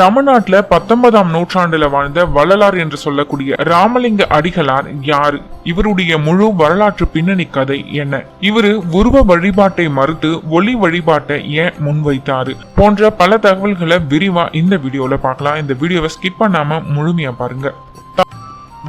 தமிழ்நாட்டுல பத்தொன்பதாம் நூற்றாண்டுல வாழ்ந்த வள்ளலார் என்று சொல்லக்கூடிய ராமலிங்க அடிகளார் யாரு? இவருடைய முழு வரலாற்று பின்னணி கதை என்ன? இவரு உருவ வழிபாட்டை மறுத்து ஒளி வழிபாட்டை ஏன் முன்வைத்தாரு? போன்ற பல தகவல்களை விரிவா இந்த வீடியோல பார்க்கலாம். இந்த வீடியோவை ஸ்கிப் பண்ணாம முழுமையா பாருங்க.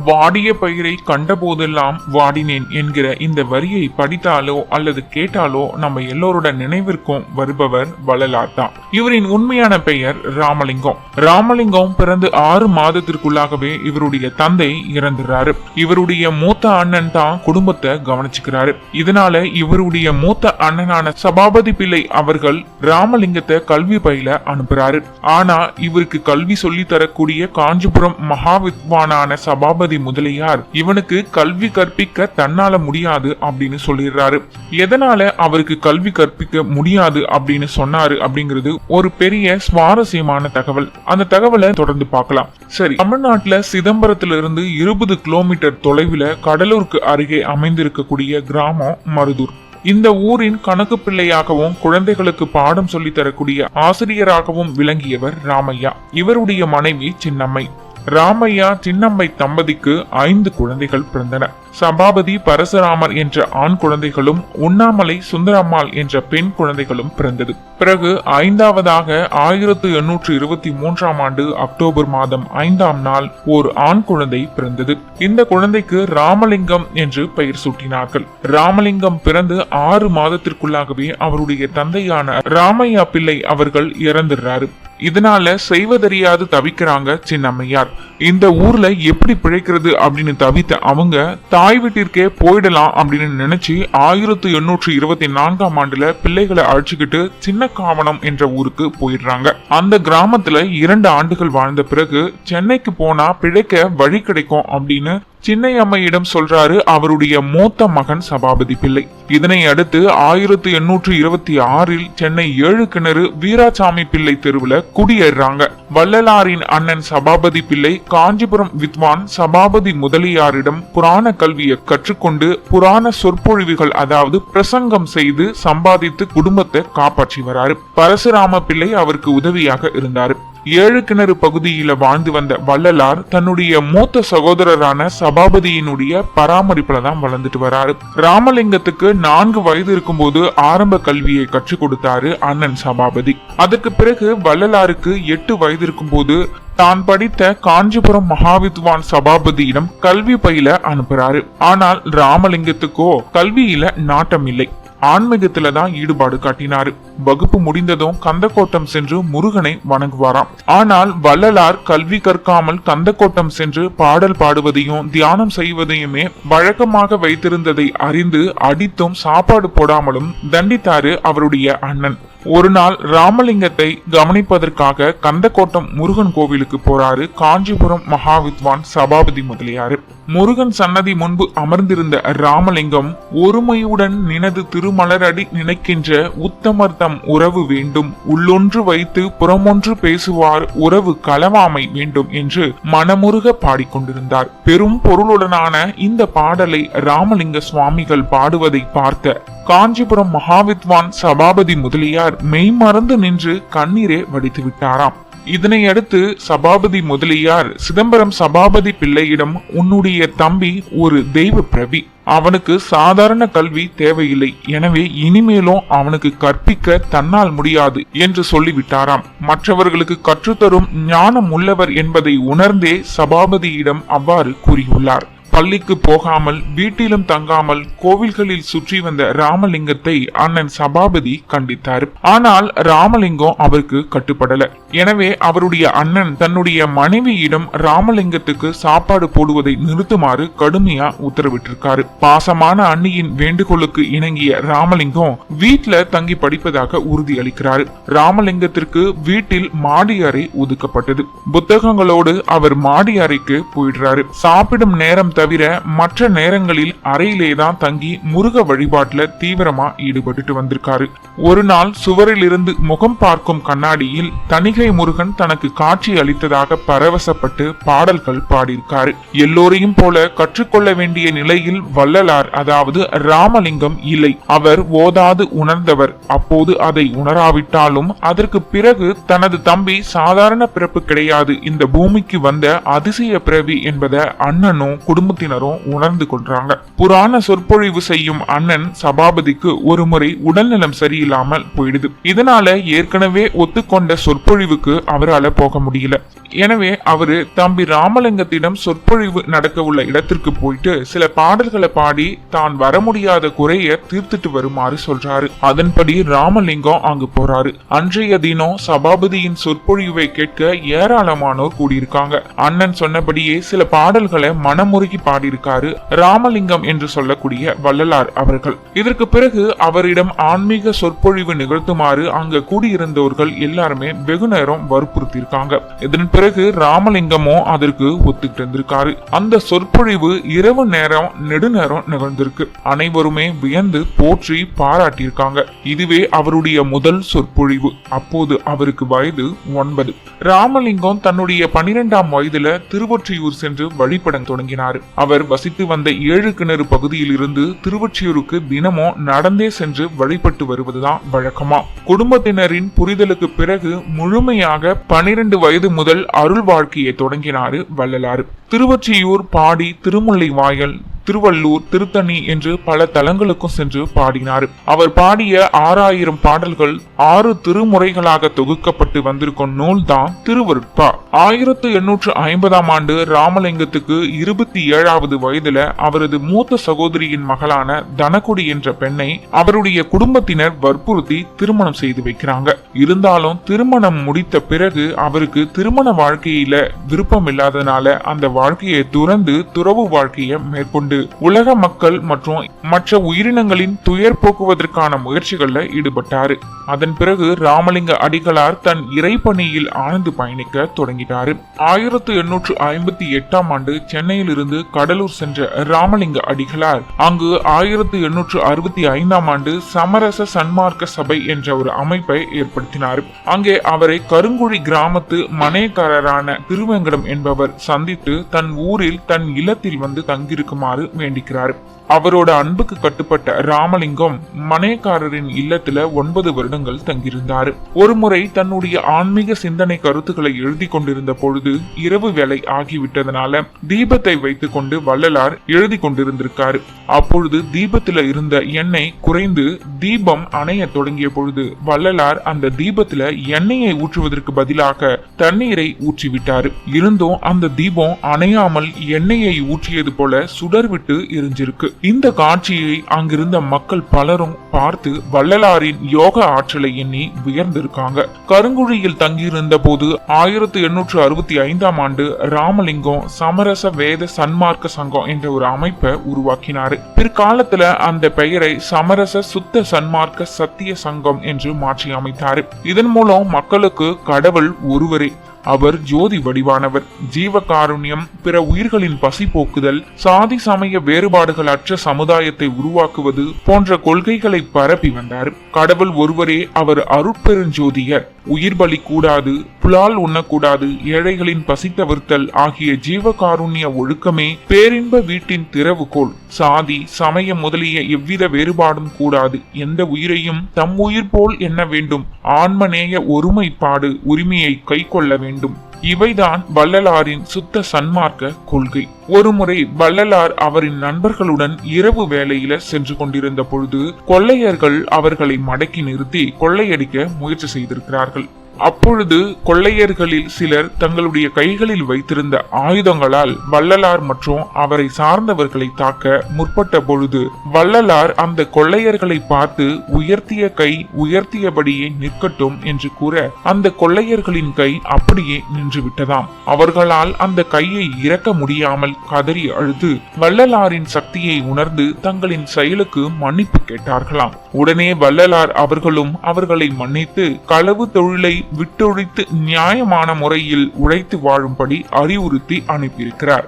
வாடிய பயிரை கண்டபோதெல்லாம் வாடினேன் என்கிற இந்த வரியை படித்தாலோ அல்லது கேட்டாலோ நம்ம எல்லோரோட நினைவிற்கும் வருபவர் வள்ளலார் தான் இவரின் உண்மையான பெயர் ராமலிங்கம். ராமலிங்கம் பிறந்து ஆறு மாதத்திற்குள்ளாகவே இவருடைய தந்தை இறந்துறாரு. இவருடைய மூத்த அண்ணன் தான் குடும்பத்தை கவனிச்சுக்கிறாரு. இதனால இவருடைய மூத்த அண்ணனான சபாபதி பிள்ளை அவர்கள் ராமலிங்கத்தை கல்வி பயில அனுப்புறாரு. ஆனா இவருக்கு கல்வி சொல்லி தரக்கூடிய காஞ்சிபுரம் மகாவித்வானான சபாபதி முதலியார் இவனுக்கு கல்வி கற்பிக்க தன்னால முடியாது அப்படின்னு சொல்லிடுறாரு. எதனால அவருக்கு கல்வி கற்பிக்க முடியாது அப்படின்னு சொன்னாரு அப்படிங்கிறது ஒரு பெரிய சுவாரஸ்யமான தகவல். அந்த தகவலை தொடர்ந்து பார்க்கலாம். சரி தமிழ்நாட்டுல சிதம்பரத்திலிருந்து இருபது கிலோமீட்டர் தொலைவில் கடலூருக்கு அருகே அமைந்திருக்கக்கூடிய கிராமம் மருதூர். இந்த ஊரின் கணக்கு பிள்ளையாகவும் குழந்தைகளுக்கு பாடம் சொல்லித் தரக்கூடிய ஆசிரியராகவும் விளங்கியவர் ராமையா. இவருடைய மனைவி சின்னம்மை. ராமையா சின்னம்மை தம்பதிக்கு ஐந்து குழந்தைகள் பிறந்தன. சபாபதி பரசுராமர் என்ற ஆண் குழந்தைகளும் உண்ணாமலை சுந்தரம்மாள் என்ற பெண் குழந்தைகளும் பிறந்தது. பிறகு ஐந்தாவதாக ஆயிரத்து எண்ணூற்று இருபத்தி மூன்றாம் ஆண்டு அக்டோபர் மாதம் ஐந்தாம் நாள் ஓர் ஆண் குழந்தை பிறந்தது. இந்த குழந்தைக்கு ராமலிங்கம் என்று பெயர் சூட்டினார்கள். ராமலிங்கம் பிறந்து ஆறு மாதத்திற்குள்ளாகவே அவருடைய தந்தையான ராமையா பிள்ளை அவர்கள் இறந்துடுறாரு இதனால செய்வதறியாது தவிக்கிறாங்க சின்னம்மையார். இந்த ஊர்ல எப்படி பிழைக்கிறது அப்படின்னு தவித்த அவங்க தாய் வீட்டிற்கே போயிடலாம் அப்படின்னு நினைச்சு ஆயிரத்து எண்ணூற்று இருபத்தி நான்காம் ஆண்டுல பிள்ளைகளை அழைச்சிக்கிட்டு சின்ன காவனம் என்ற ஊருக்கு போயிடுறாங்க. அந்த கிராமத்துல இரண்டு ஆண்டுகள் வாழ்ந்த பிறகு சென்னைக்கு போனா பிழைக்க வழி கிடைக்கும் அப்படின்னு சின்னையம்மையிடம் சொல்றாரு அவருடைய மூத்த மகன் சபாபதி பிள்ளை. இதனை அடுத்து ஆயிரத்து எண்ணூற்று இருபத்தி ஆறில் சென்னை ஏழு கிணறு வீராசாமி பிள்ளை தெருவில் குடியேறாங்க. வள்ளலாரின் அண்ணன் சபாபதி பிள்ளை காஞ்சிபுரம் வித்வான் சபாபதி முதலியாரிடம் புராண கல்வியை கற்றுக்கொண்டு புராண சொற்பொழிவுகள் அதாவது பிரசங்கம் செய்து சம்பாதித்து குடும்பத்தை காப்பாற்றி வராரு. பரசுராம பிள்ளை அவருக்கு உதவியாக இருந்தாரு. ஏழு கிணறு பகுதியில வாழ்ந்து வந்த வள்ளலார் தன்னுடைய மூத்த சகோதரரான சபாபதியினுடைய பராமரிப்புல தான் வளர்ந்துட்டு வராரு. ராமலிங்கத்துக்கு நான்கு வயது இருக்கும்போது ஆரம்ப கல்வியை கற்றுக் கொடுத்தாரு அண்ணன் சபாபதி. அதற்கு பிறகு வள்ளலாருக்கு எட்டு வயது இருக்கும்போது தான் படித்த காஞ்சிபுரம் மகாவித்வான் சபாபதியிடம் கல்வி பயில அனுப்புறாரு. ஆனால் ராமலிங்கத்துக்கோ கல்வியில நாட்டம் இல்லை. ஆன்மீகத்துல தான் ஈடுபாடு காட்டினாரு. வகுப்பு முடிந்ததும் கந்தக்கோட்டம் சென்று முருகனை வணங்குவாராம். ஆனால் வள்ளலார் கல்வி கற்காமல் கந்தக்கோட்டம் சென்று பாடல் பாடுவதையும் தியானம் செய்வதையுமே வழக்கமாக வைத்திருந்ததை அறிந்து அடித்தும் சாப்பாடு போடாமலும் தண்டித்தாரு அவருடைய அண்ணன். ஒரு நாள் ராமலிங்கத்தை கவனிப்பதற்காக கந்தக்கோட்டம் முருகன் கோவிலுக்கு போறாரு காஞ்சிபுரம் மகாவித்வான் சபாபதி முதலியாரு. முருகன் சன்னதி முன்பு அமர்ந்திருந்த ராமலிங்கம் ஒருமையுடன் நினது திருமலரடி நினைக்கின்ற உத்தமர் தம் உறவு வேண்டும் உள்ளொன்று வைத்து புறமொன்று பேசுவார் உறவு களவாமை வேண்டும் என்று மனமுருக பாடிக்கொண்டிருந்தார். பெரும் பொருளுடனான இந்த பாடலை ராமலிங்க சுவாமிகள் பாடுவதை பார்த்த காஞ்சிபுரம் மகாவித்வான் சபாபதி முதலியார் மெய்மறந்து நின்று கண்ணீரே வடித்து விட்டாராம். இதனையடுத்து சபாபதி முதலியார் சிதம்பரம் சபாபதி பிள்ளையிடம் உன்னுடைய தம்பி ஒரு தெய்வ பிரவி அவனுக்கு சாதாரண கல்வி தேவையில்லை. எனவே இனிமேலும் அவனுக்கு கற்பிக்க தன்னால் முடியாது என்று சொல்லிவிட்டாராம். மற்றவர்களுக்கு கற்றுத்தரும் ஞானம் உள்ளவர் என்பதை உணர்ந்தே சபாபதியிடம் அவ்வாறு கூறியுள்ளார். பள்ளிக்கு போகாமல் வீட்டிலும் தங்காமல் கோவில்களில் சுற்றி வந்த ராமலிங்கத்தை அண்ணன் சபாபதி கண்டித்தார். ஆனால் ராமலிங்கம் அவருக்கு கட்டுப்படல. எனவே அவருடைய அண்ணன் தன்னுடைய மனைவியிடம் ராமலிங்கத்துக்கு சாப்பாடு போடுவதை நிறுத்துமாறு கடுமையா உத்தரவிட்டிருக்காரு. பாசமான அண்ணியின் வேண்டுகோளுக்கு இணங்கிய ராமலிங்கம் வீட்டுல தங்கி படிப்பதாக உறுதி அளிக்கிறாரு ராமலிங்கத்திற்கு வீட்டில் மாடி அறை ஒதுக்கப்பட்டது. புத்தகங்களோடு அவர் மாடி அறைக்கு போயிடுறாரு. சாப்பிடும் நேரம் தவிர மற்ற நேரங்களில் அறையிலே தான் தங்கி முருக வழிபாட்டுல தீவிரமா ஈடுபட்டுட்டு வந்திருக்காரு. ஒரு நாள் சுவரிலிருந்து முகம் பார்க்கும் கண்ணாடியில் தணிகை முருகன் தனக்கு காட்சி அளித்ததாக பரவசப்பட்டு பாடல்கள் பாடியிருக்காரு. எல்லோரையும் போல கற்றுக்கொள்ள வேண்டிய நிலையில் வள்ளலார் அதாவது ராமலிங்கம் இல்லை. அவர் ஓதாது உணர்ந்தவர். அப்போது அதை உணராவிட்டாலும் அதற்கு பிறகு தனது தம்பி சாதாரண பிறப்பு கிடையாது. இந்த பூமிக்கு வந்த அதிசய பிறவி என்பதை அண்ணனும் குடும்ப குடும்பத்தினரும் உணர்ந்து கொள்றாங்க. புராண சொற்பொழிவு செய்யும் அண்ணன் சபாபதிக்கு ஒரு முறை உடல்நலம் சரியில்லாமல் போயிடுது. இதனால ஏற்கனவே ஒத்துக்கொண்ட சொற்பொழிவுக்கு அவரால போக முடியல. எனவே அவரு தம்பி ராமலிங்கத்திடம் சொற்பொழிவு நடக்க உள்ள இடத்திற்கு போயிட்டு சில பாடல்களை பாடி தான் வர முடியாத குறைய தீர்த்துட்டு வருமாறு சொல்றாரு. அதன்படி ராமலிங்கம் அங்கு போறாரு. அன்றைய தினம் சபாபதியின் சொற்பொழிவை கேட்க ஏராளமானோர் கூடியிருக்காங்க. அண்ணன் சொன்னபடியே சில பாடல்களை மனமுருகி பாடியிருக்காரு ராமலிங்கம் என்று சொல்லக்கூடிய வள்ளலார் அவர்கள். இதற்கு பிறகு அவரிடம் ஆன்மீக சொற்பொழிவு நிகழ்த்துமாறு அங்க கூடியிருந்தவர்கள் எல்லாருமே வெகு நேரம் வற்புறுத்தியிருக்காங்க. இதன் பிறகு ராமலிங்கமும் அதற்கு ஒத்துக்கிட்டு இருந்திருக்காரு அந்த சொற்பொழிவு இரவு நேரம் நெடுநேரம் நிகழ்ந்திருக்கு. அனைவருமே வியந்து போற்றி பாராட்டியிருக்காங்க. இதுவே அவருடைய முதல் சொற்பொழிவு. அப்போது அவருக்கு வயது ஒன்பது. ராமலிங்கம் தன்னுடைய பனிரெண்டாம் வயதுல திருவொற்றியூர் சென்று வழிபட தொடங்கினார். அவர் வசித்து வந்த ஏழு கிணறு பகுதியில் இருந்து திருவொற்றியூருக்கு தினமும் நடந்தே சென்று வழிபட்டு வருவதுதான் வழக்கமா. குடும்பத்தினரின் புரிதலுக்கு பிறகு முழுமையாக பனிரெண்டு வயது முதல் அருள் வாழ்க்கையை தொடங்கினாரு வள்ளலாறு திருவொற்றியூர் பாடி திருமுல்லை வாயல் திருவள்ளூர் திருத்தணி என்று பல தலங்களுக்கும் சென்று பாடினார். அவர் பாடிய ஆறாயிரம் பாடல்கள் ஆறு திருமுறைகளாக தொகுக்கப்பட்டு வந்திருக்கும் நூல் தான் திருவருட்பா. ஆயிரத்து எண்ணூற்று ஐம்பதாம் ஆண்டு ராமலிங்கத்துக்கு இருபத்தி ஏழாவது வயதுல அவரது மூத்த சகோதரியின் மகளான தனகுடி என்ற பெண்ணை அவருடைய குடும்பத்தினர் வற்புறுத்தி திருமணம் செய்து வைக்கிறாங்க. இருந்தாலும் திருமணம் முடித்த பிறகு அவருக்கு திருமண வாழ்க்கையில விருப்பம் இல்லாதனால அந்த வாழ்க்கையை துறந்து துறவு வாழ்க்கையை மேற்கொண்டு உலக மக்கள் மற்றும் மற்ற உயிரினங்களின் துயர் போக்குவதற்கான முயற்சிகள்ல ஈடுபட்டாரு. அதன் பிறகு ராமலிங்க அடிகளார் தன் இறைப்பணியில் ஆழ்ந்து பயணிக்க தொடங்கினாரு ஆயிரத்து எண்ணூற்று ஐம்பத்தி எட்டாம் ஆண்டு சென்னையில் இருந்து கடலூர் சென்ற ராமலிங்க அடிகளார் அங்கு ஆயிரத்து எண்ணூற்று அறுபத்தி ஐந்தாம் ஆண்டு சமரச சன்மார்க்க சபை என்ற ஒரு அமைப்பை ஏற்படுத்தினார். அங்கே அவரை கருங்குழி கிராமத்து மனைக்காரரான திருவேங்கடம் என்பவர் சந்தித்து தன் ஊரில் தன் இல்லத்தில் வந்து தங்கியிருக்குமாறு வேண்டிக்கிறார் அவரோட அன்புக்கு கட்டுப்பட்ட ராமலிங்கம் மனையக்காரரின் இல்லத்துல ஒன்பது வருடங்கள் தங்கியிருந்தார். ஒருமுறை தன்னுடைய ஆன்மீக சிந்தனை கருத்துக்களை எழுதி கொண்டிருந்த பொழுது இரவு வேலை ஆகிவிட்டதனால தீபத்தை வைத்துக் கொண்டு வள்ளலார் எழுதி கொண்டிருந்திருக்காரு. அப்பொழுது தீபத்துல இருந்த எண்ணெய் குறைந்து தீபம் அணைய தொடங்கிய பொழுது வள்ளலார் அந்த தீபத்துல எண்ணெயை ஊற்றுவதற்கு பதிலாக தண்ணீரை ஊற்றிவிட்டார். இருந்தும் அந்த தீபம் அணையாமல் எண்ணெயை ஊற்றியது போல சுடர் விட்டு எரிஞ்சிருக்கு. இந்த காட்சியை அங்கிருந்த மக்கள் பலரும் பார்த்து வள்ளலாரின் யோக ஆற்றலை எண்ணி வியர்ந்திருக்காங்க. கருங்குழியில் தங்கியிருந்த போது ஆயிரத்தி எண்ணூற்று அறுபத்தி ஐந்தாம் ஆண்டு ராமலிங்கம் சமரச வேத சன்மார்க்க சங்கம் என்ற ஒரு அமைப்பை உருவாக்கினாரு. பிற்காலத்துல அந்த பெயரை சமரச சுத்த சன்மார்க்க சத்திய சங்கம் என்று மாற்றி அமைத்தாரு இதன் மூலம் மக்களுக்கு கடவுள் ஒருவரே. அவர் ஜோதி வடிவானவர். ஜீவகாருண்யம் பிற உயிர்களின் பசி போக்குதல் சாதி சமய வேறுபாடுகள் அற்ற சமுதாயத்தை உருவாக்குவது போன்ற கொள்கைகளை பரப்பி வந்தார். கடவுள் ஒருவரே அவர் அருட்பெருஞ்சோதியர். உயிர் பலி கூடாது புலால் உண்ணக்கூடாது. ஏழைகளின் பசி தவிர்த்தல் ஆகிய ஜீவகாருண்ய ஒழுக்கமே பேரின்ப வீட்டின் திறவுகோள் சாதி சமயம் முதலிய எவ்வித வேறுபாடும் கூடாது. எந்த உயிரையும் தம் உயிர் போல் எண்ண வேண்டும். ஆன்மநேய ஒருமைப்பாடு உரிமையை கைக்கொள்ள வேண்டும். இவைதான் வள்ளலாரின் சுத்த சன்மார்க்க கொள்கை. ஒருமுறை வள்ளலார் அவரின் நண்பர்களுடன் இரவு வேளையில சென்று கொண்டிருந்த பொழுது கொள்ளையர்கள் அவர்களை மடக்கி நிறுத்தி கொள்ளையடிக்க முயற்சி செய்திருக்கிறார்கள். அப்பொழுது கொள்ளையர்களில் சிலர் தங்களுடைய கைகளில் வைத்திருந்த ஆயுதங்களால் வள்ளலார் மற்றும் அவரை சார்ந்தவர்களை தாக்க முற்பட்ட பொழுது வள்ளலார் அந்த கொள்ளையர்களை பார்த்து உயர்த்திய கை உயர்த்தியபடியே நிற்கட்டும் என்று கூற அந்த கொள்ளையர்களின் கை அப்படியே நின்றுவிட்டதாம். அவர்களால் அந்த கையை இறக்க முடியாமல் கதறி அழுது வள்ளலாரின் சக்தியை உணர்ந்து தங்களின் செயலுக்கு மன்னிப்பு கேட்டார்களாம். உடனே வள்ளலார் அவர்களும் அவர்களை மன்னித்து களவு தொழிலை விட்டொழித்து நியாயமான முறையில் உழைத்து வாழும்படி அறிவுறுத்தி அனுப்பியிருக்கிறார்.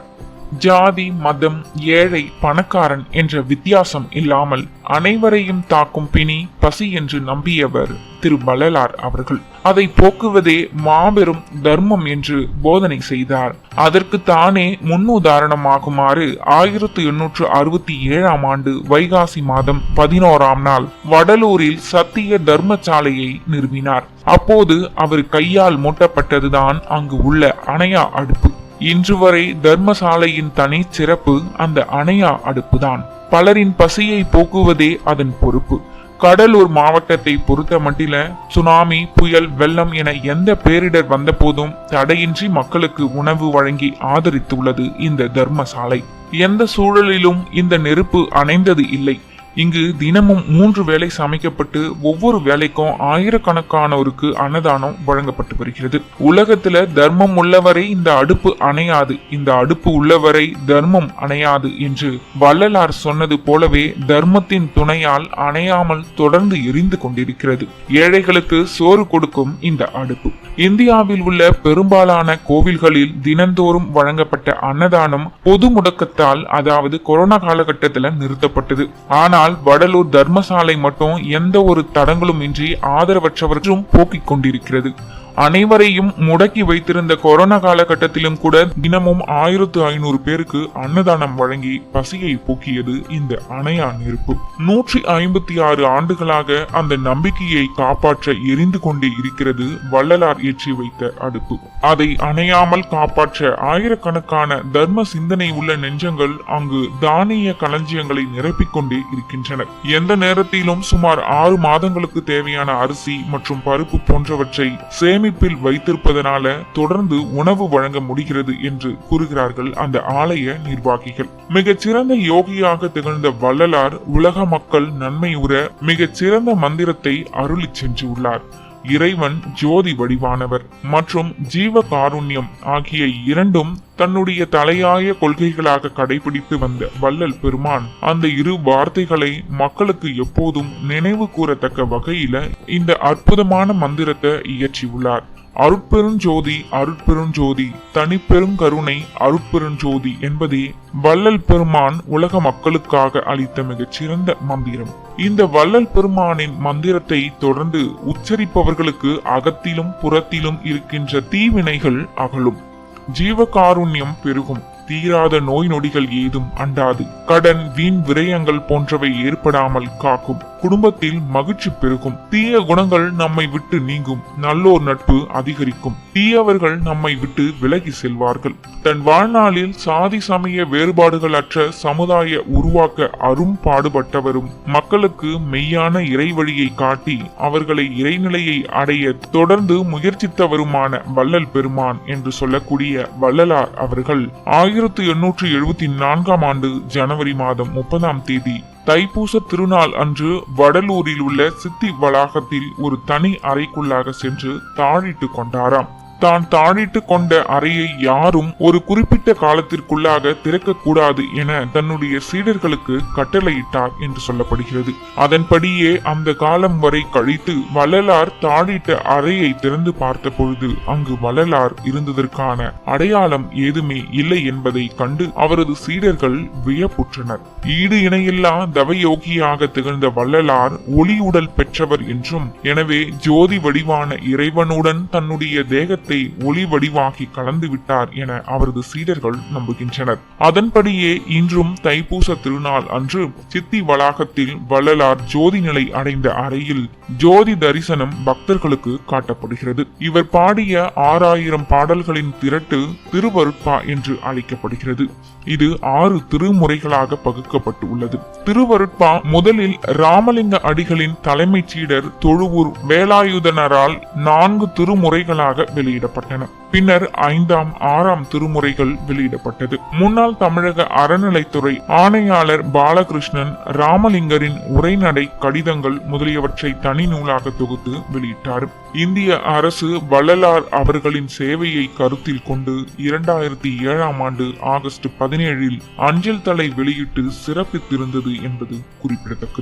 ஜாதி மதம் ஏழை பணக்காரன் என்ற வித்தியாசம் இல்லாமல் அனைவரையும் தாக்கும் பிணி பசி என்று நம்பியவர் திரு வள்ளலார் அவர்கள். அதை போக்குவதே மாபெரும் தர்மம் என்று போதனை செய்தார். அதற்கு தானே முன்னுதாரணமாகுமாறு ஆயிரத்தி எண்ணூற்று அறுபத்தி ஏழாம் ஆண்டு வைகாசி மாதம் பதினோராம் நாள் வடலூரில் சத்திய தர்மசாலையை நிறுவினார். அப்போது அவர் கையால் மூட்டப்பட்டதுதான் அங்கு உள்ள அணையா அடுப்பு. இன்று வரை தர்மசாலையின் தனி சிறப்பு அந்த அணையா அடுப்புதான். பலரின் பசியை போக்குவதே அதன் பொறுப்பு. கடலூர் மாவட்டத்தை பொறுத்த மட்டில சுனாமி புயல் வெள்ளம் என எந்த பேரிடர் வந்தபோதும் தடையின்றி மக்களுக்கு உணவு வழங்கி ஆதரித்துள்ளது இந்த தர்மசாலை. எந்த சூழலிலும் இந்த நெருப்பு அணைந்தது இல்லை. இங்கு தினமும் மூன்று வேளை சமைக்கப்பட்டு ஒவ்வொரு வேலைக்கும் ஆயிரக்கணக்கானோருக்கு அன்னதானம் வழங்கப்பட்டு வருகிறது. உலகத்துல தர்மம் உள்ளவரை இந்த அடுப்பு அணையாது. இந்த அடுப்பு உள்ளவரை தர்மம் அணையாது என்று வள்ளலார் சொன்னது போலவே தர்மத்தின் துணையால் அணையாமல் தொடர்ந்து எரிந்து கொண்டிருக்கிறது. ஏழைகளுக்கு சோறு கொடுக்கும் இந்த அடுப்பு. இந்தியாவில் உள்ள பெரும்பாலான கோவில்களில் தினந்தோறும் வழங்கப்பட்ட அன்னதானம் பொது முடக்கத்தால் அதாவது கொரோனா காலகட்டத்தில் நிறுத்தப்பட்டது. ஆனால் வடலூர் தர்மசாலை மட்டும் எந்த ஒரு தடங்களும் இன்றி ஆதரவற்றவற்றும் போக்கிக் கொண்டிருக்கிறது. அனைவரையும் முடக்கி வைத்திருந்த கொரோனா காலகட்டத்திலும் கூட தினமும் ஆயிரத்து ஐநூறு பேருக்கு அன்னதானம் வழங்கி பசியை போக்கியது இந்த அணையா நெருப்பு. நூற்றி ஐம்பத்தி ஆறு ஆண்டுகளாக அந்த நம்பிக்கையை காப்பாற்ற எரிந்து கொண்டே இருக்கிறது வள்ளலார் ஏற்றி வைத்த அடுப்பு. அதை அணையாமல் காப்பாற்ற ஆயிரக்கணக்கான தர்ம சிந்தனை உள்ள நெஞ்சங்கள் அங்கு தானிய களஞ்சியங்களை நிரப்பிக் கொண்டே இருக்கின்றன. எந்த நேரத்திலும் சுமார் ஆறு மாதங்களுக்கு தேவையான அரிசி மற்றும் பருப்பு போன்றவற்றை சேமி சேமிப்பில் வைத்திருப்பதனால தொடர்ந்து உணவு வழங்க முடிகிறது என்று கூறுகிறார்கள் அந்த ஆலய நிர்வாகிகள். மிகச்சிறந்த யோகியாக திகழ்ந்த வள்ளலார் உலக மக்கள் நன்மையுற மிகச்சிறந்த மந்திரத்தை அருளி சென்றுள்ளார். இறைவன் ஜோதி வடிவானவர் மற்றும் ஜீவ காருண்யம் ஆகிய இரண்டும் தன்னுடைய தலையாய கொள்கைகளாக கடைபிடித்து வந்த வள்ளல் பெருமான் அந்த இரு வார்த்தைகளை மக்களுக்கு எப்போதும் நினைவு கூறத்தக்க வகையில இந்த அற்புதமான மந்திரத்தை இயற்றியுள்ளார். அருட்பெருஞ்சோதி அருட்பெருஞ்சோதி தனிப்பெரும் கருணை அருட்பெருஞ்சோதி என்பதே வள்ளல் பெருமான் உலக மக்களுக்காக அளித்த மிகச்சிறந்த மந்திரம். இந்த வள்ளல் பெருமானின் மந்திரத்தை தொடர்ந்து உச்சரிப்பவர்களுக்கு அகத்திலும் புறத்திலும் இருக்கின்ற தீவினைகள் அகலும். ஜீவகாருண்யம் பெருகும். தீராத நோய் நொடிகள் ஏதும் அண்டாது. கடன் வீண் விரயங்கள் போன்றவை ஏற்படாமல் காக்கும். குடும்பத்தில் மகிழ்ச்சி பெருகும். தீய குணங்கள் நம்மை விட்டு நீங்கும். நல்லோர் நட்பு அதிகரிக்கும். தீயவர்கள் நம்மை விட்டு விலகி செல்வார்கள். தன் வாழ்நாளில் சாதி சமய வேறுபாடுகள் அற்ற சமுதாய உருவாக்க அரும் பாடுபட்டவரும் மக்களுக்கு மெய்யான இறைவழியை காட்டி அவர்களை இறைநிலையை அடைய தொடர்ந்து முயற்சித்தவருமான வள்ளல் பெருமான் என்று சொல்லக்கூடிய வள்ளலார் அவர்கள் ஆயிரத்து எண்ணூற்று எழுபத்தி நான்காம் ஆண்டு ஜனவரி மாதம் முப்பதாம் தேதி தைப்பூச திருநாள் அன்று வடலூரில் உள்ள சித்தி வளாகத்தில் ஒரு தனி அறைக்குள்ளாக சென்று தாழிட்டு கொண்டாராம். தான் தாழிட்டு கொண்ட அறையை யாரும் ஒரு குறிப்பிட்ட காலத்திற்குள்ளாக திறக்கக்கூடாது என தன்னுடைய சீடர்களுக்கு கட்டளையிட்டார் என்று சொல்லப்படுகிறது. அதன்படியே அந்த காலம் வரை கழித்து வள்ளலார் தாழிட்ட அறையை திறந்து பார்த்த பொழுது அங்கு வள்ளலார் இருந்ததற்கான அடையாளம் ஏதுமே இல்லை என்பதை கண்டு அவரது சீடர்கள் வியப்புற்றனர். ஈடு இணையில்லா தவயோகியாக திகழ்ந்த வள்ளலார் ஒளியுடல் பெற்றவர் என்றும் எனவே ஜோதி வடிவான இறைவனுடன் தன்னுடைய தேகத்தை ஒளி வடிவாகி கலந்து விட்டார் என அவரது சீடர்கள் நம்புகின்றனர். அதன்படியே இன்றும் தைப்பூச திருநாள் அன்று சித்தி வளாகத்தில் வள்ளலார் ஜோதி நிலை அடைந்த அறையில் ஜோதி தரிசனம் பக்தர்களுக்கு காட்டப்படுகிறது. இவர் பாடிய ஆறாயிரம் பாடல்களின் திரட்டு திருவருட்பா என்று அழைக்கப்படுகிறது. இது ஆறு திருமுறைகளாக பகுக்கப்பட்டு உள்ளது. திருவருட்பா முதலில் ராமலிங்க அடிகளின் தலைமைச் சீடர் தொழுவூர் வேலாயுதனரால் நான்கு திருமுறைகளாக வெளியிடப்பட்டன. பின்னர் ஐந்தாம் ஆறாம் திருமுறைகள் வெளியிடப்பட்டது. முன்னாள் தமிழக அறநிலைத்துறை ஆணையாளர் பாலகிருஷ்ணன் ராமலிங்கரின் உரைநடை கடிதங்கள் முதலியவற்றை தனி நூலாக தொகுத்து வெளியிட்டார். இந்திய அரசு வள்ளலார் அவர்களின் சேவையை கருத்தில் கொண்டு இரண்டாயிரத்தி ஏழாம் ஆண்டு ஆகஸ்ட் பதினேழில் அஞ்சல் தலை வெளியிட்டு சிறப்பித்திருந்தது என்பது குறிப்பிடத்தக்கது.